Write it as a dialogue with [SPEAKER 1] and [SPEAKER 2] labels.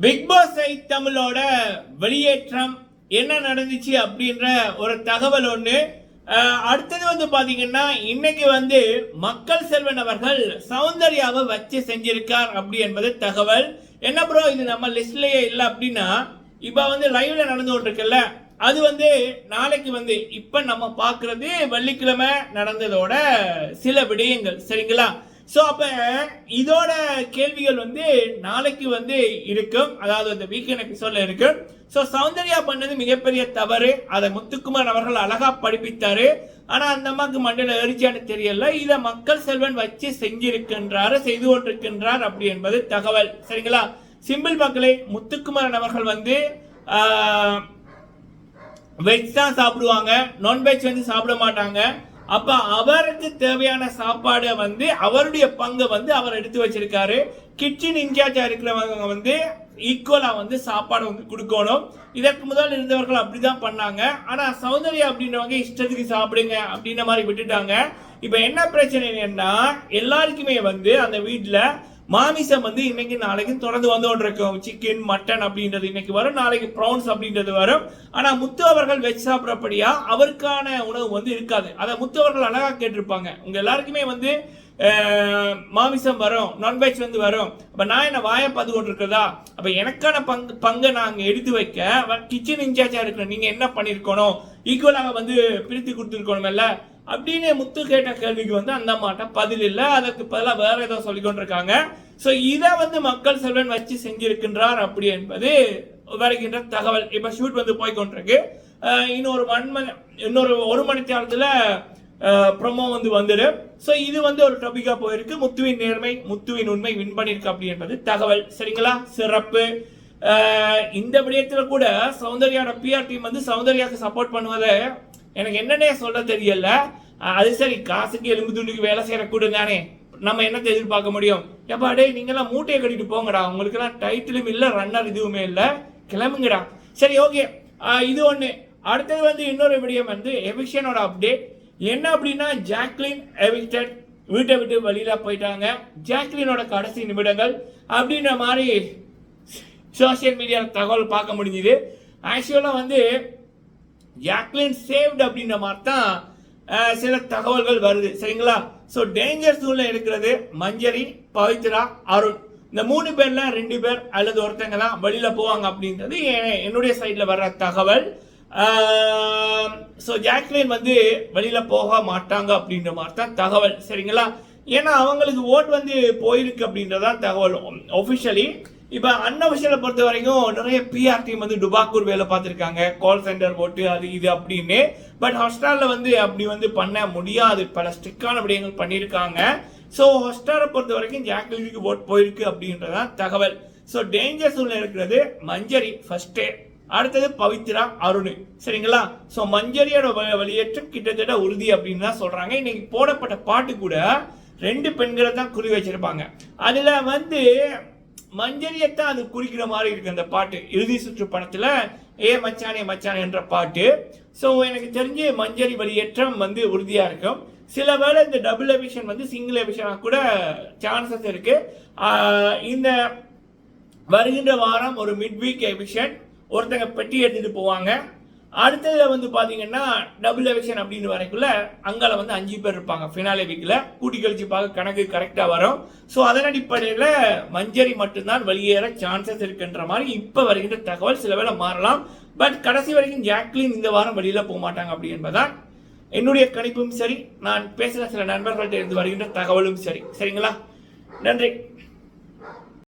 [SPEAKER 1] Big pass eight தமிழோட வெளியேற்றம் என்ன நடந்துச்சு அப்படின்ற ஒரு தகவல் ஒன்று அடுத்தது வந்து பார்த்தீங்கன்னா இன்னைக்கு வந்து மக்கள் செல்வன் அவர்கள் சௌந்தர்யாவை வச்சு செஞ்சிருக்கார் அப்படி என்பது தகவல். என்ன ப்ரோ இது நம்ம லிஸ்ட்லயே இல்லை அப்படின்னா இப்போ வந்து லைவ்ல நடந்து கொண்டிருக்குல்ல அது வந்து நாளைக்கு வந்து இப்போ நம்ம பார்க்குறது வெள்ளிக்கிழமை நடந்ததோட சில விடயங்கள். சரிங்களா? ஸோ அப்போ இதோட கேள்விகள் வந்து நாளைக்கு வந்து இருக்கும். அதாவது அந்த வீக்கெண்ட் எபிசோட்ல இருக்கு ஸோ சௌந்தர்யா பண்ணது மிகப்பெரிய தவறு. அதை முத்துக்குமார் அவர்கள் அழகா படிப்பித்தாரு. ஆனா அந்த அம்மாக்கு மண்டல எரிச்சான்னு தெரியல. இதை மக்கள் செல்வன் வச்சு செஞ்சிருக்கின்றாரு செய்து கொண்டிருக்கின்றார் அப்படி என்பது தகவல். சரிங்களா? சிம்பிள் மக்களை முத்துக்குமாரன் அவர்கள் வந்து வெஜ் தான் சாப்பிடுவாங்க. நான்வெஜ் வந்து சாப்பிட மாட்டாங்க. அப்ப அவருக்கு தேவையான சாப்பாடை வந்து அவருடைய பங்கை வந்து அவர் எடுத்து வச்சிருக்காரு. கிச்சன் இன்சார்ஜா இருக்கிறவங்க வந்து ஈக்குவலா வந்து சாப்பாடு வந்து கொடுக்கணும். இதற்கு முதல் இருந்தவர்கள் அப்படிதான் பண்ணாங்க. ஆனா சௌந்தர்யா அப்படின்றவங்க இஷ்டத்துக்கு சாப்பிடுங்க அப்படின்ற மாதிரி விட்டுட்டாங்க. இப்ப என்ன பிரச்சனை என்னன்னா எல்லாருக்குமே வந்து அந்த வீட்டுல மாமிசம் வந்து இன்னைக்கு நாளைக்கு தொடர்ந்து வந்து கொண்டிருக்கும். சிக்கன் மட்டன் அப்படின்றது இன்னைக்கு வரும். நாளைக்கு ப்ரௌன்ஸ் அப்படின்றது வரும். ஆனா முத்து அவர்கள் வெஜ் சாப்பிட்றபடியா அவருக்கான உணவு வந்து இருக்காது. அதை முத்து அவர்கள் அழகா கேட்டிருப்பாங்க. உங்க எல்லாருக்குமே வந்து மாமிசம் வரும். நான்வெஜ் வந்து வரும். அப்ப நான் என்ன வாயை பார்த்து கொண்டிருக்கிறதா? அப்ப எனக்கான பங்கு பங்கை நாங்கள் எடுத்து வைக்க கிச்சன் இன்சார்ஜா இருக்கிற நீங்க என்ன பண்ணிருக்கணும்? ஈக்குவலாக வந்து பிரித்து கொடுத்துருக்கணும்ல அப்படின்னு முத்து கேட்ட கேள்விக்கு வந்து அந்த அம்மாட்ட பதில் இல்லை. அதற்கு பதிலாக வேற ஏதோ சொல்லி கொண்டிருக்காங்க. ஸோ இதை வந்து மக்கள் செல்வன் வச்சு செஞ்சிருக்கின்றார் அப்படி என்பது வருகின்ற தகவல். இப்போ ஷூட் வந்து போய் கொண்டிருக்கு. இன்னொரு ஒன் மணி இன்னொரு ஒரு மணி நேரத்தில் ப்ரொமோ வந்து வந்துடும் ஸோ இது வந்து ஒரு டாபிக்காக போயிருக்கு. முத்துவின் நேர்மை முத்துவின் உண்மை வின் பண்ணியிருக்கு அப்படி என்பது தகவல். சரிங்களா? சிறப்பு. இந்த விடயத்தில் கூட சௌந்தர்யாவோட பிஆர் டீம் வந்து சௌந்தர்யாவுக்கு சப்போர்ட் பண்ணுவதை எனக்கு என்னன்னே சொல்ல தெரியல. அது சரி காசுக்கு எலும்பு துண்டுக்கு வேலை செய்யக்கூட தானே. நம்ம என்னத்தை எதிர்பார்க்க முடியும்? எப்பா டேய் நீங்கெல்லாம் மூட்டையை கட்டிட்டு போங்கடா. உங்களுக்கெல்லாம் டைட்டிலும் இல்லை ரன்னர் இதுவுமே இல்லை. கிளம்புங்கடா. சரி ஓகே இது ஒன்று அடுத்தது வந்து இன்னொரு விடயம் வந்து எவிக்ஷனோட அப்டேட் என்ன அப்படின்னா ஜாக்லின் எவிக்டட் வீட்டை விட்டு வெளியில போயிட்டாங்க. ஜாக்லினோட கடைசி நிமிடங்கள் அப்படின்ற மாதிரி சோஷியல் மீடியாவில் தகவல் பார்க்க முடிஞ்சுது. ஆக்சுவலாக வந்து ஜாக்லின் சேவ்டு அப்படின்ற மாதிரி தான் சில தகவல்கள் வருது. சரிங்களா? ஸோ டேஞ்சர் சூழ்நிலை இருக்கிறது மஞ்சரி பவித்ரா அருண். இந்த மூணு பேரில் ரெண்டு பேர் அல்லது ஒருத்தங்க தான் வெளியில் போவாங்க அப்படின்றது என்னுடைய சைடில் வர்ற தகவல். ஸோ ஜாக்லின் வந்து வெளியில் போக மாட்டாங்க அப்படின்ற மாதிரி தான் தகவல். சரிங்களா? ஏன்னா அவங்களுக்கு ஓட் வந்து போயிருக்கு அப்படின்றதான் தகவல். ஒஃபிஷியலி இப்போ அன்அஃபிஷியலை பொறுத்த வரைக்கும் நிறைய பிஆர் டீம் வந்து டுபாக்கூர் வேலை பார்த்துருக்காங்க. கால் சென்டர் போட்டு அது இது அப்படின்னு. பட் ஹாட்ஸ்டாரில் வந்து அப்படி வந்து பண்ண முடியாது. பல ஸ்ட்ரிக்டான விடயங்கள் பண்ணியிருக்காங்க. ஸோ ஹாட்ஸ்டாரை பொறுத்த வரைக்கும் ஜாக்லினுக்கு ஓட் போயிருக்கு அப்படின்றதான் தகவல். ஸோ டேஞ்சர் சூழ்நிலை இருக்கிறது மஞ்சரி ஃபர்ஸ்டே அடுத்தது பவித்ரா அருண். சரிங்களா? ஸோ மஞ்சரியோட வெளியேற்றம் கிட்டத்தட்ட உறுதி அப்படின்னு தான் சொல்றாங்க. இன்னைக்கு போடப்பட்ட பாட்டு கூட ரெண்டு பெண்களை தான் குறி வச்சிருப்பாங்க. அதுல வந்து மஞ்சரியத்தை அது குறிக்கிற மாதிரி இருக்கு அந்த பாட்டு. இறுதி சுற்று படத்துல ஏ மச்சானே மச்சானே என்ற பாட்டு. ஸோ எனக்கு தெரிஞ்சு மஞ்சரி வெளியேற்றம் வந்து உறுதியா இருக்கும். சில வேளை இந்த டபுள் எவிஷன் வந்து சிங்கிள் எபிஷனாக கூட சான்சஸ் இருக்கு. இந்த வருகின்ற வாரம் ஒரு மிட் வீக் எவிஷன் ஒருத்தங்க பெட்டி எடுத்துட்டு போவாங்க. அடுத்ததில் வந்து பார்த்தீங்கன்னா டபுள் எலெக்ஷன் அப்படின்னு வரைக்குள்ள அங்கால வந்து அஞ்சு பேர் இருப்பாங்க. ஃபினாலே வீக்கில் கூட்டி கழிச்சு பார்க்க கணக்கு கரெக்டாக வரும். ஸோ அதன் அடிப்படையில் மஞ்சரி மட்டும்தான் வெளியேற சான்சஸ் இருக்குன்ற மாதிரி இப்போ வருகின்ற தகவல் சில வேளை மாறலாம். பட் கடைசி வரைக்கும் ஜாக்லின் இந்த வாரம் வெளியில் போக மாட்டாங்க அப்படி என்பதுதான் என்னுடைய கணிப்பும் சரி நான் பேசுகிற சில நண்பர்கள்ட்ட இருந்து வருகின்ற தகவலும் சரி. சரிங்களா? நன்றி.